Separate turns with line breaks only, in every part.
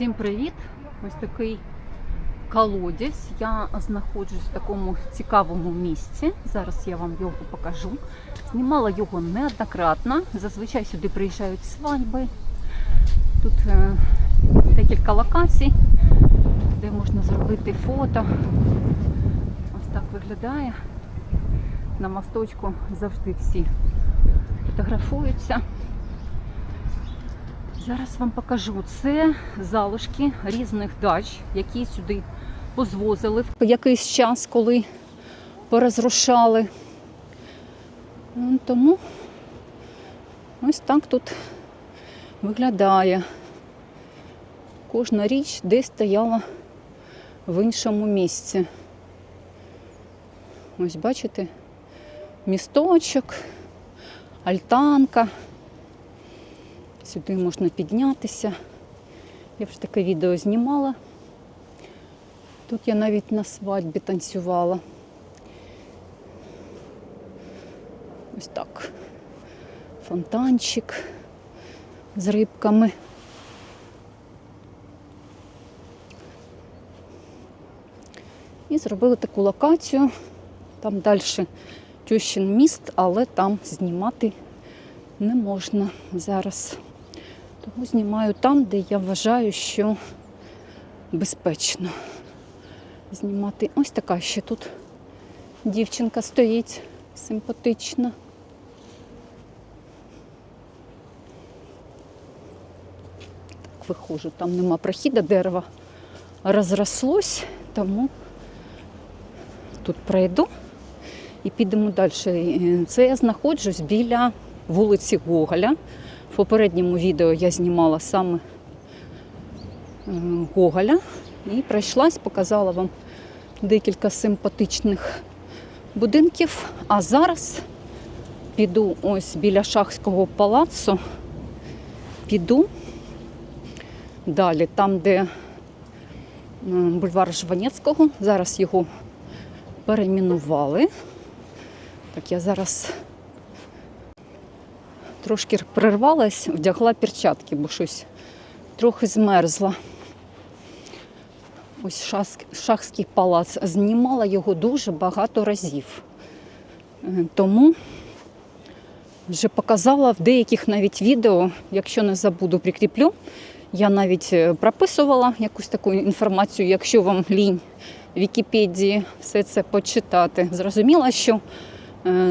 Всім привіт! Ось такий колодязь. Я знаходжусь в такому цікавому місці. Зараз я вам його покажу. Знімала його неоднократно. Зазвичай сюди приїжджають свадьби. Тут е, декілька локацій, де можна зробити фото. Ось так виглядає. На мосточку завжди всі фотографуються. Зараз вам покажу. Це залишки різних дач, які сюди позвозили якийсь час, коли порозрушали. Ну, Тому ось так тут виглядає. Кожна річ десь стояла в іншому місці. Ось бачите, місточок, альтанка. Сюди можна піднятися. Я вже таке відео знімала. Тут я навіть на свадьбі танцювала. Ось так. Фонтанчик з рибками. І зробили таку локацію. Там далі Тющин міст, але там знімати не можна зараз. Тому знімаю там, де я вважаю, що безпечно знімати. Ось така ще тут дівчинка стоїть симпатична. Так, виходжу, там нема прохіда, дерево розрослось, тому тут пройду і підемо далі. Це я знаходжусь біля вулиці Гоголя. В попередньому відео я знімала саме е, Гоголя і пройшлась, показала вам декілька симпатичних будинків. А зараз піду ось біля Шахського палацу, піду далі, там, де е, бульвар Жванецького. Зараз його перейменували. Так, я зараз трошки прервалась, вдягла перчатки, бо щось трохи змерзла. Ось Шахськ- Шахський палац. Знімала його дуже багато разів. Е, Тому вже показала в деяких навіть відео, якщо не забуду, прикріплю. Я навіть е, прописувала якусь таку інформацію, якщо вам лінь Вікіпедії все це почитати. Зрозуміла, що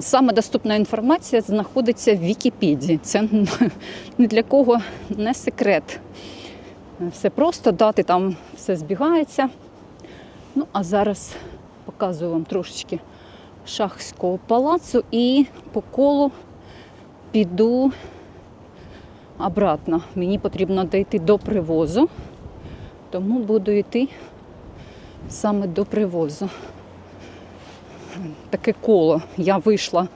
Саме доступна інформація знаходиться в Вікіпедії. Це ні для кого не секрет. Е, Все просто, дати там все збігається. Ну, а зараз показую вам трошечки Шахського палацу і по колу піду обратно. Мені потрібно дійти до привозу, тому буду йти саме до привозу таке коло. Я вийшла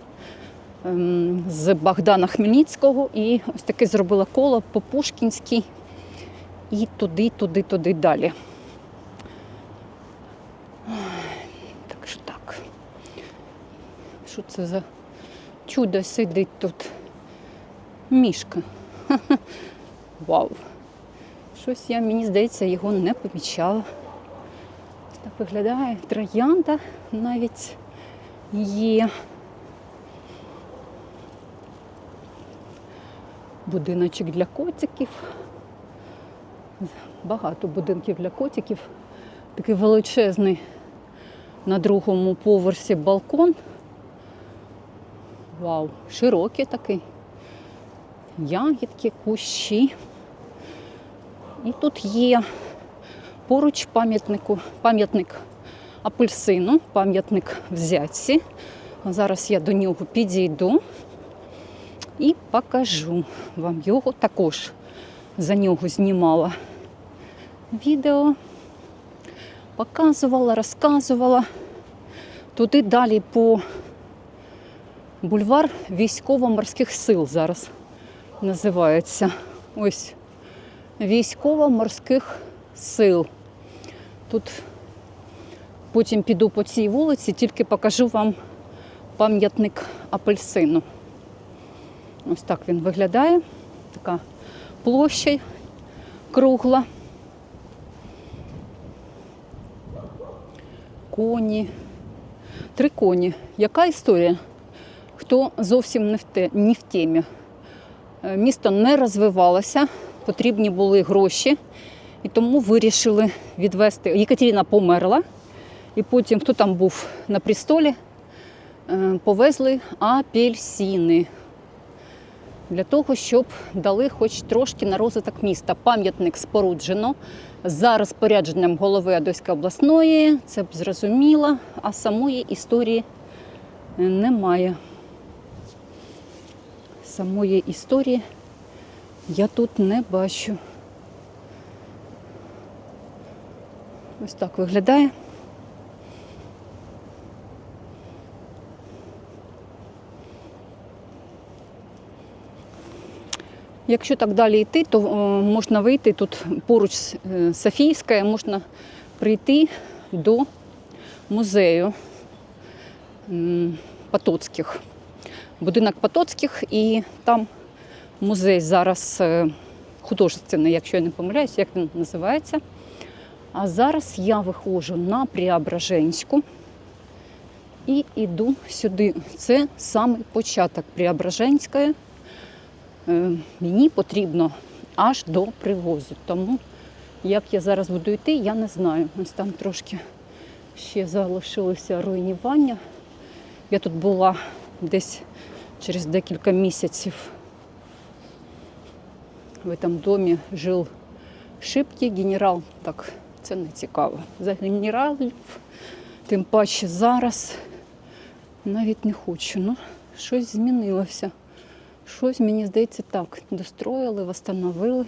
ем, з Богдана Хмельницького і ось таке зробила коло по Пушкінській і туди, туди, туди далі. Так що так. Що це за чудо сидить тут? Мішка. Вау. Щось я, мені здається, його не помічала. Так виглядає троянда навіть є. Будиночок для котиків. Багато будинків для котиків. Такий величезний на другому поверсі балкон. Вау, широкий такий. Ягідки, кущі. І тут є поруч пам'ятнику, пам'ятник апельсину, пам'ятник взятці. Зараз я до нього підійду і покажу вам його. Також за нього знімала відео, показувала, розказувала. Туди далі по бульвар військово-морських сил зараз називається. Ось військово-морських сил. Тут Потім піду по цій вулиці, тільки покажу вам пам'ятник апельсину. Ось так він виглядає. Така площа кругла. Коні. Три коні. Яка історія? Хто зовсім не в, те, не в темі? Е, місто не розвивалося, потрібні були гроші, і тому вирішили відвести. Екатерина померла і потім, хто там був на престолі, е, повезли апельсини для того, щоб дали хоч трошки на розвиток міста. Пам'ятник споруджено за розпорядженням голови Одеської обласної. Це б зрозуміло, а самої історії е, немає. Самої історії я тут не бачу. Ось так виглядає. Якщо так далі йти, то е, можна вийти тут поруч е, Софійська, можна прийти до музею Потоцьких. Будинок Потоцьких, і там музей зараз е, художественний, якщо я не помиляюсь, як він називається. А зараз я виходжу на Преображенську і йду сюди. Це самий початок Преображенської. Е, Мені потрібно аж до привозу. Тому як я зараз буду йти, я не знаю. Ось там трошки ще залишилося руйнування. Я тут була десь через декілька місяців. В цьому домі жив Шипки, генерал. Так, це не цікаво. За генералів, тим паче зараз навіть не хочу. Ну, щось змінилося. Щось, мені здається, так. Достроїли, встановили.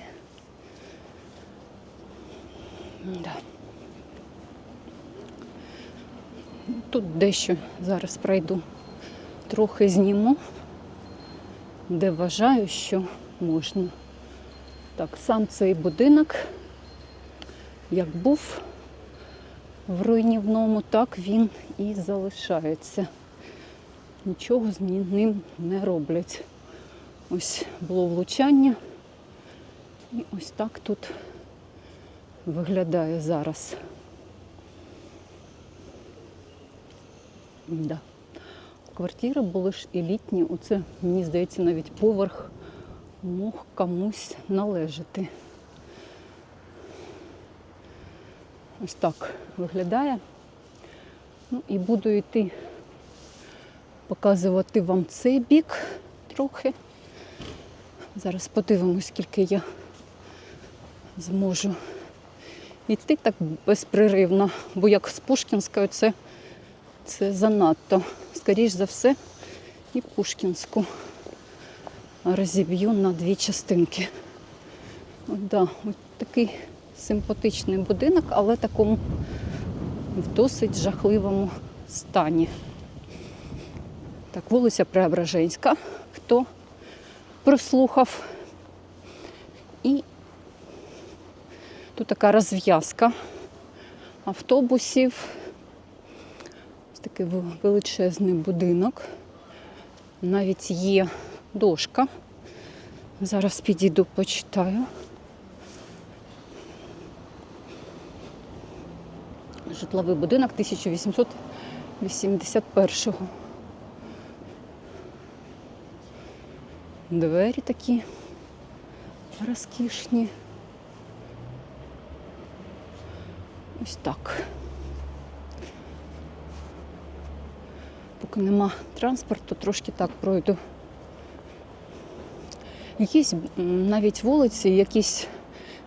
Да. Тут дещо зараз пройду. Трохи зніму, де вважаю, що можна. Так, сам цей будинок, як був в руйнівному, так він і залишається. Нічого з ним не роблять. Ось було влучання. І ось так тут виглядає зараз. Да. Квартири були ж елітні. Оце, мені здається, навіть поверх мог комусь належати. Ось так виглядає. Ну і буду йти показувати вам цей бік трохи. Зараз подивимось, скільки я зможу йти так безпреривно, бо як з Пушкінською це, це занадто. Скоріш за все, і Пушкінську розіб'ю на дві частинки. От, да, от такий симпатичний будинок, але такому в досить жахливому стані. Так, вулиця Преображенська. Хто прослухав. І тут така розв'язка автобусів. Ось такий величезний будинок. Навіть є дошка. Зараз підійду, почитаю. Житловий будинок 1881-го. Двері такі розкішні. Ось так. Поки нема транспорту, трошки так пройду. Якісь навіть вулиці, якісь,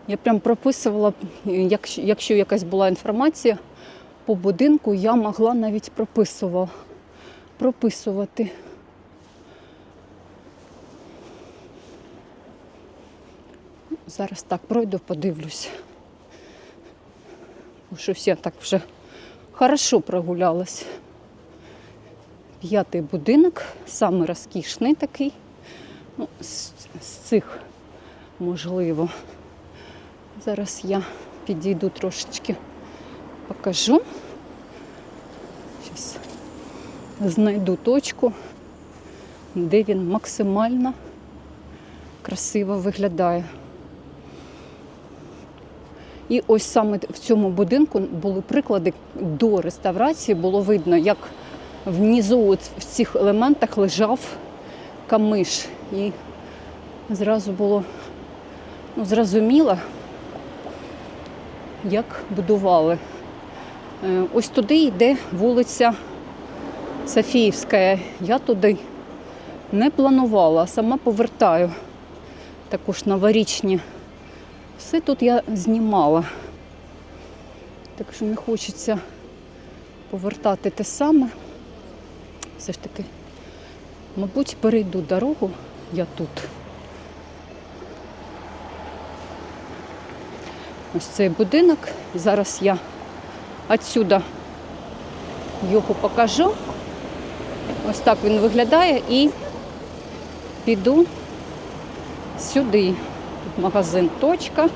я прям прописувала, якщо, якщо якась була інформація по будинку, я могла навіть прописувала, прописувати. Зараз так пройду, подивлюсь. Бо Щось я так вже хорошо прогулялась. П'ятий будинок, самий розкішний такий. Ну, з, з цих можливо. Зараз я підійду трошечки покажу. Зараз знайду точку, де він максимально красиво виглядає. І ось саме в цьому будинку були приклади до реставрації. Було видно, як внизу в цих елементах лежав камиш. І зразу було ну, зрозуміло, як будували. Е, Ось туди йде вулиця Софіївська. Я туди не планувала, а сама повертаю також новорічні. Все тут я знімала. Так що не хочеться повертати те саме. Все ж таки, мабуть, перейду дорогу я тут. Ось цей будинок. Зараз я отсюда його покажу. Ось так він виглядає і піду сюди. Тут магазин точка.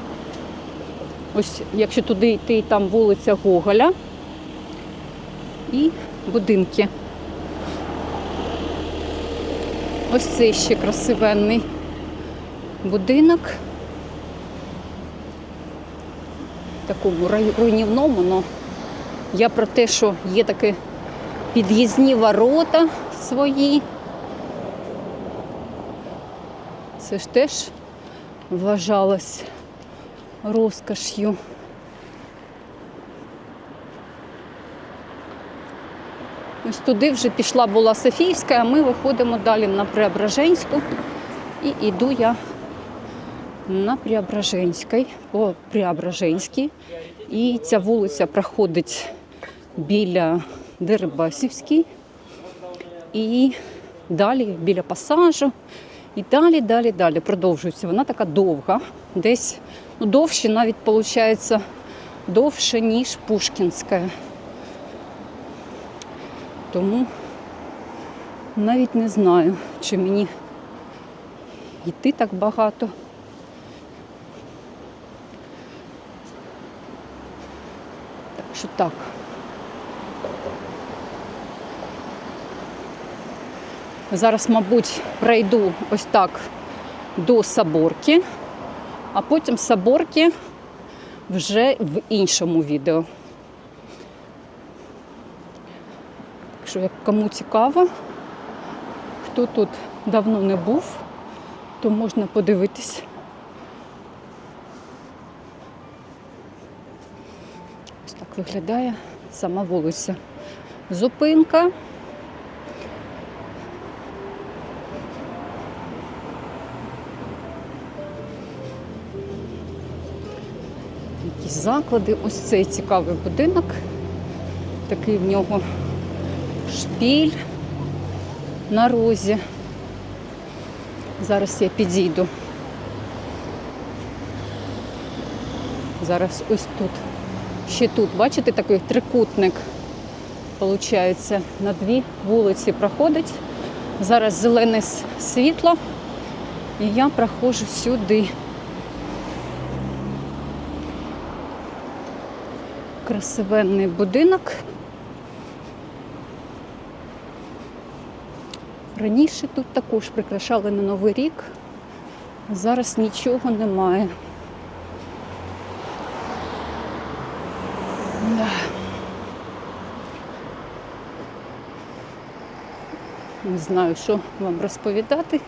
Ось якщо туди йти, там вулиця Гоголя і будинки. Ось цей ще красивенний будинок. Такому руйнівному, але я про те, що є такі під'їзні ворота свої. Це ж теж вважалось розкош'ю. Ось туди вже пішла була Софійська, а ми виходимо далі на Преображенську. І йду я на Преображенській, по Преображенській. І ця вулиця проходить біля Дерибасівській. І далі біля пасажу. І далі, далі, далі продовжується. Вона така довга, десь ну, довше навіть виходить довше, ніж Пушкінська. Тому навіть не знаю, чи мені йти так багато. Так що так. Зараз, мабуть, пройду ось так до Соборки, а потім Соборки вже в іншому відео. Так що, як кому цікаво, хто тут давно не був, то можна подивитись. Ось так виглядає сама вулиця. Зупинка. Заклади. Ось цей цікавий будинок. Такий в нього шпіль на розі. Зараз я підійду. Зараз ось тут. Ще тут, бачите, такий трикутник, виходить, на дві вулиці проходить. Зараз зелене світло, і я проходжу сюди. Красивенний будинок. Раніше тут також прикрашали на Новий рік. Зараз нічого немає. Да. Не знаю, що вам розповідати.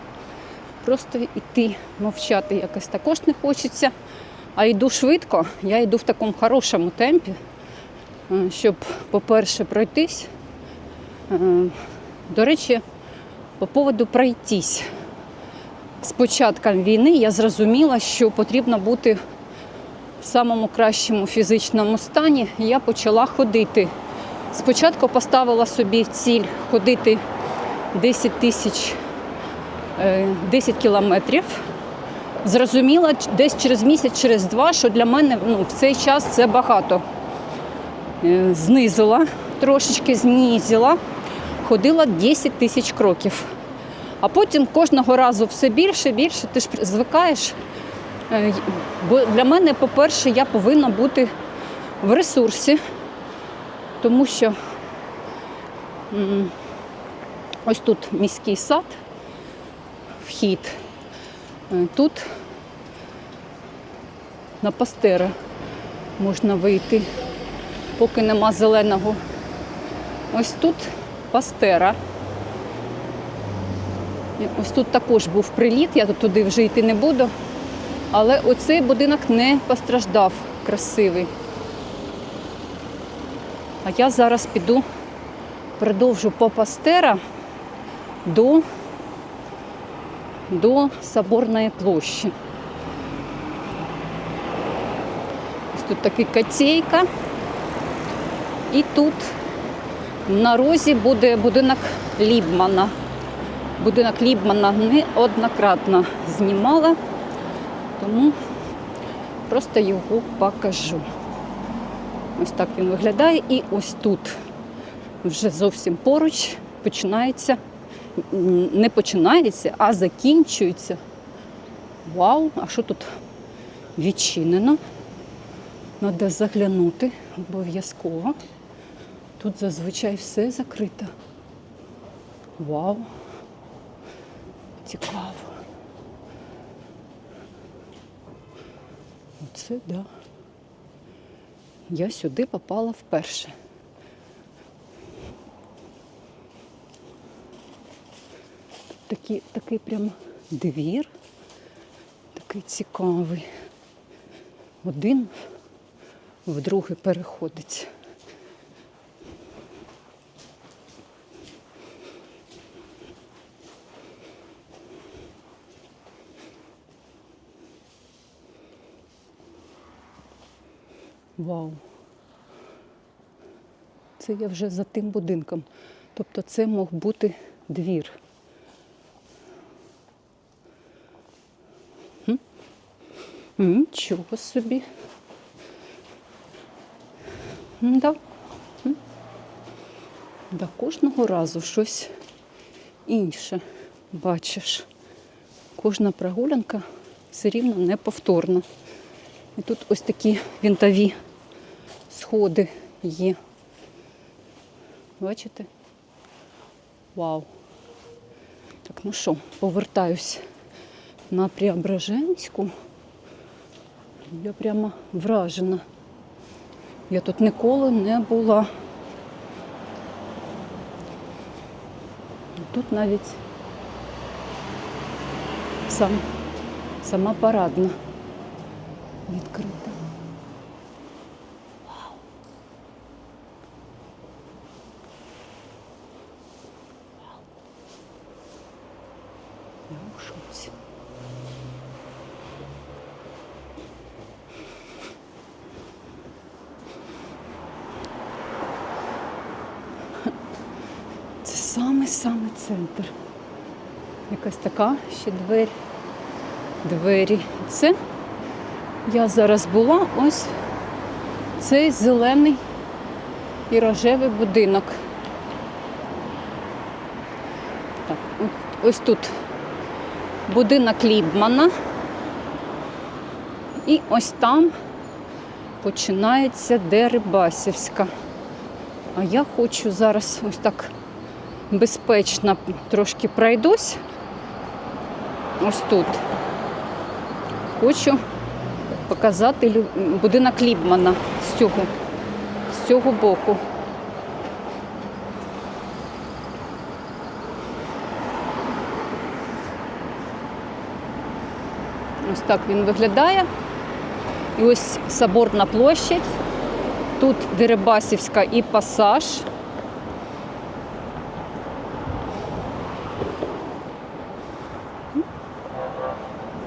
Просто йти, мовчати якось також не хочеться. А йду швидко, я йду в такому хорошому темпі, е, щоб, по-перше, пройтись. Е, До речі, по поводу пройтись. З початком війни я зрозуміла, що потрібно бути в самому кращому фізичному стані. І я почала ходити. Спочатку поставила собі ціль ходити 10 тисяч е, 10 кілометрів. Зрозуміла десь через місяць, через два, що для мене ну, в цей час це багато. Е, Знизила, трошечки знизила, ходила 10 тисяч кроків. А потім кожного разу все більше, більше, ти ж звикаєш. Е, Бо для мене, по-перше, я повинна бути в ресурсі, тому що ось тут міський сад, вхід. Е, Тут на Пастера можна вийти, поки нема зеленого. Ось тут пастера. Ось тут також був приліт, я туди вже йти не буду. Але оцей будинок не постраждав красивий. А я зараз піду, продовжу по пастера до, до Соборної площі. Ось тут такий котейка. І тут на розі буде будинок Лібмана. Будинок Лібмана неоднократно знімала, тому просто його покажу. Ось так він виглядає. І ось тут вже зовсім поруч починається, не починається, а закінчується. Вау! А що тут відчинено? Треба заглянути обов'язково. Тут зазвичай все закрито. Вау! Цікаво. Оце да. Я сюди попала вперше. Такий, такий прям двір, такий цікавий. Один в другий переходить. Вау. Це я вже за тим будинком. Тобто це мог бути двір. Нічого собі. Да. Да, кожного разу щось інше бачиш. Кожна прогулянка все рівно неповторна. І тут ось такі вінтові сходи є. Бачите? Вау. Так, ну що, повертаюсь на Преображенську. Я прямо вражена. Я тут ніколи не була. Тут навіть сам, сама парадна відкрита. Вау. Вау. Я у шоці. Це саме-саме центр. Якась така ще двері. Двері. Це я зараз була ось цей зелений і рожевий будинок. Так, ось тут будинок Лібмана. І ось там починається Дерибасівська. А я хочу зараз ось так безпечно трошки пройдусь. Ось тут. Хочу показати будинок Лібмана з цього, з цього боку. Ось так він виглядає. І ось Соборна площадь. Тут Дерибасівська і пасаж.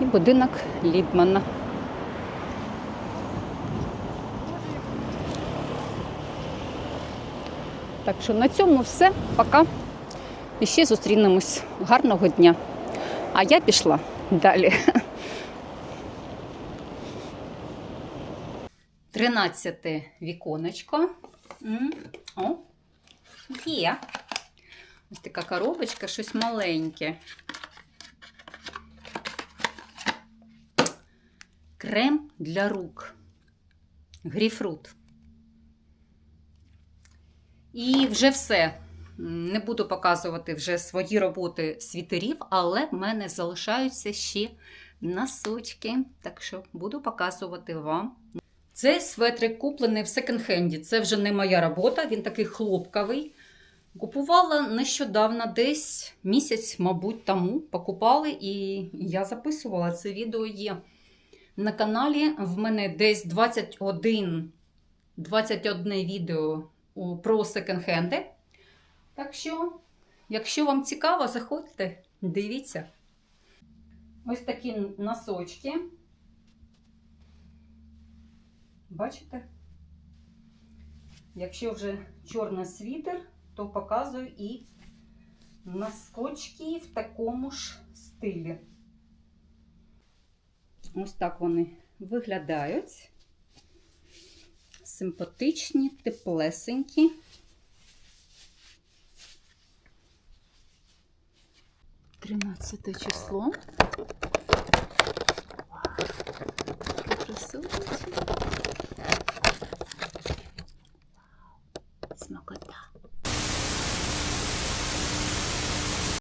І будинок Лібмана. Так що на цьому все. Пока. І ще зустрінемось. Гарного дня. А я пішла далі. Тринадцяте віконечко. О, є. Ось така коробочка, щось маленьке. Крем для рук. Гріфрут. І вже все. Не буду показувати вже свої роботи світерів, але в мене залишаються ще носочки. Так що буду показувати вам Цей светрик куплений в секонд-хенді. Це вже не моя робота, він такий хлопковий. Купувала нещодавно, десь місяць, мабуть, тому покупали, і я записувала це відео є на каналі. В мене десь 21, 21 відео про секонд-хенди. Так що, якщо вам цікаво, заходьте, дивіться. Ось такі носочки. Бачите? Якщо вже чорний світер, то показую і носкочки в такому ж стилі. Ось так вони виглядають. Симпатичні, теплесенькі. Тринадцяте число. Красивці.